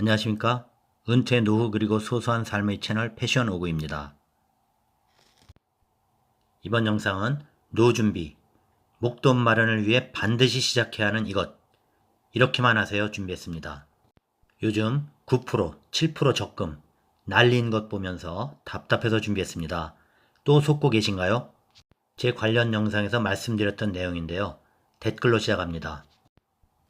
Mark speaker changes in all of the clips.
Speaker 1: 안녕하십니까? 은퇴 노후 그리고 소소한 삶의 채널 패션 오구입니다. 이번 영상은 노후 준비, 목돈 마련을 위해 반드시 시작해야 하는 이것 이렇게만 하세요 준비했습니다. 요즘 9%, 7% 적금 날린 것 보면서 답답해서 준비했습니다. 또 속고 계신가요? 제 관련 영상에서 말씀드렸던 내용인데요. 댓글로 시작합니다.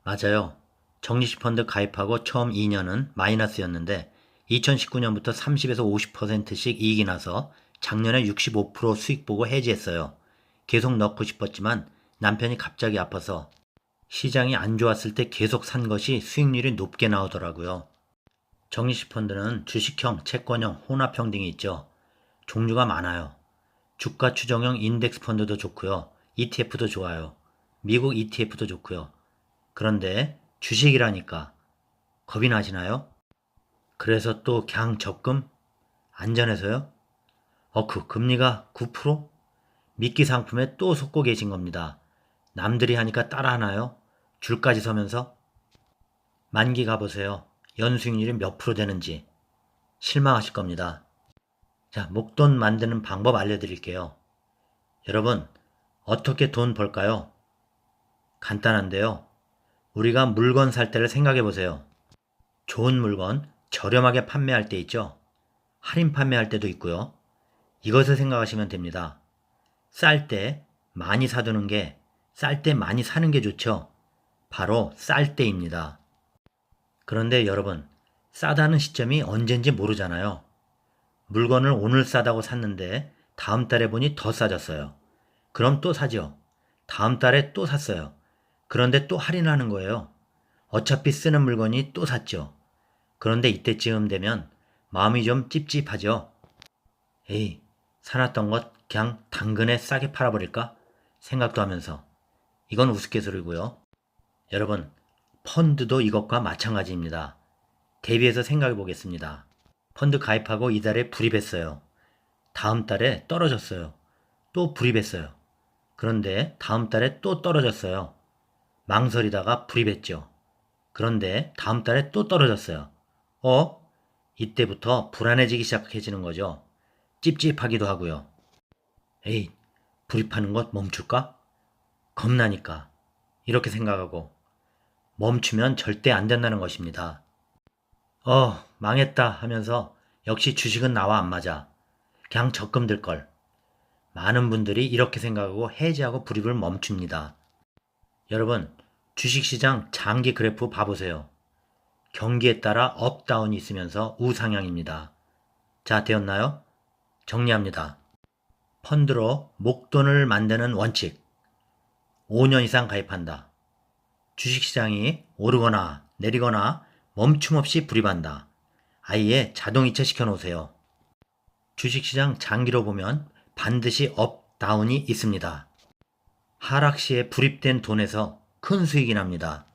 Speaker 1: 맞아요. 정리식 펀드 가입하고 처음 2년은 마이너스였는데 2019년부터 30에서 50%씩 이익이 나서 작년에 65% 수익 보고 해지했어요. 계속 넣고 싶었지만 남편이 갑자기 아파서 시장이 안 좋았을 때 계속 산 것이 수익률이 높게 나오더라고요. 정리식 펀드는 주식형, 채권형, 혼합형 등이 있죠. 종류가 많아요. 주가 추정형 인덱스 펀드도 좋고요. ETF도 좋아요. 미국 ETF도 좋고요. 그런데 주식이라니까 겁이 나시나요? 그래서 또 그냥 적금? 안전해서요? 어크 금리가 9%? 미끼 상품에 또 속고 계신 겁니다. 남들이 하니까 따라하나요? 줄까지 서면서? 만기 가보세요. 연수익률이 몇 프로 되는지 실망하실 겁니다. 자, 목돈 만드는 방법 알려드릴게요. 여러분, 어떻게 돈 벌까요? 간단한데요. 우리가 물건 살 때를 생각해 보세요. 좋은 물건 저렴하게 판매할 때 있죠? 할인 판매할 때도 있고요. 이것을 생각하시면 됩니다. 쌀 때 많이 사두는 게 쌀 때 많이 사는 게 좋죠? 바로 쌀 때입니다. 그런데 여러분, 싸다는 시점이 언젠지 모르잖아요. 물건을 오늘 싸다고 샀는데 다음 달에 보니 더 싸졌어요. 그럼 또 사죠. 다음 달에 또 샀어요. 그런데 또 할인하는 거예요. 어차피 쓰는 물건이 또 샀죠. 그런데 이때쯤 되면 마음이 좀 찝찝하죠. 에이, 사놨던 것 그냥 당근에 싸게 팔아버릴까? 생각도 하면서. 이건 우스갯소리고요. 여러분, 펀드도 이것과 마찬가지입니다. 대비해서 생각해 보겠습니다. 펀드 가입하고 이달에 불입했어요. 다음 달에 떨어졌어요. 또 불입했어요. 그런데 다음 달에 또 떨어졌어요. 망설이다가 불입했죠. 그런데 다음 달에 또 떨어졌어요. 어? 이때부터 불안해지기 시작해지는 거죠. 찝찝하기도 하고요. 에이, 불입하는 것 멈출까? 겁나니까. 이렇게 생각하고 멈추면 절대 안 된다는 것입니다. 어, 망했다 하면서 역시 주식은 나와 안 맞아. 그냥 적금 들 걸. 많은 분들이 이렇게 생각하고 해지하고 불입을 멈춥니다. 여러분, 주식시장 장기 그래프 봐보세요. 경기에 따라 업다운이 있으면서 우상향입니다. 자, 되었나요? 정리합니다. 펀드로 목돈을 만드는 원칙. 5년 이상 가입한다. 주식시장이 오르거나 내리거나 멈춤 없이 불입한다. 아예 자동이체 시켜놓으세요. 주식시장 장기로 보면 반드시 업, 다운이 있습니다. 하락 시에 불입된 돈에서 큰 수익이 납니다.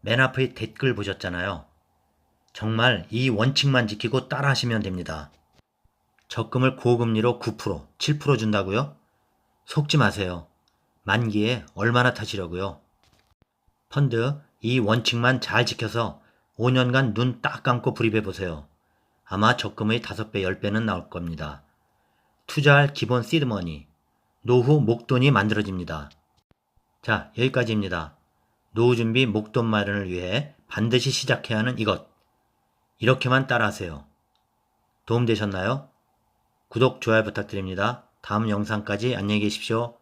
Speaker 1: 맨 앞의 댓글 보셨잖아요. 정말 이 원칙만 지키고 따라 하시면 됩니다. 적금을 고금리로 9%, 7% 준다고요? 속지 마세요. 만기에 얼마나 타시려고요? 펀드 이 원칙만 잘 지켜서 5년간 눈 딱 감고 불입해 보세요. 아마 적금의 5배, 10배는 나올 겁니다. 투자할 기본 시드머니, 노후 목돈이 만들어집니다. 자, 여기까지입니다. 노후 준비 목돈 마련을 위해 반드시 시작해야 하는 이것. 이렇게만 따라하세요. 도움되셨나요? 구독, 좋아요 부탁드립니다. 다음 영상까지 안녕히 계십시오.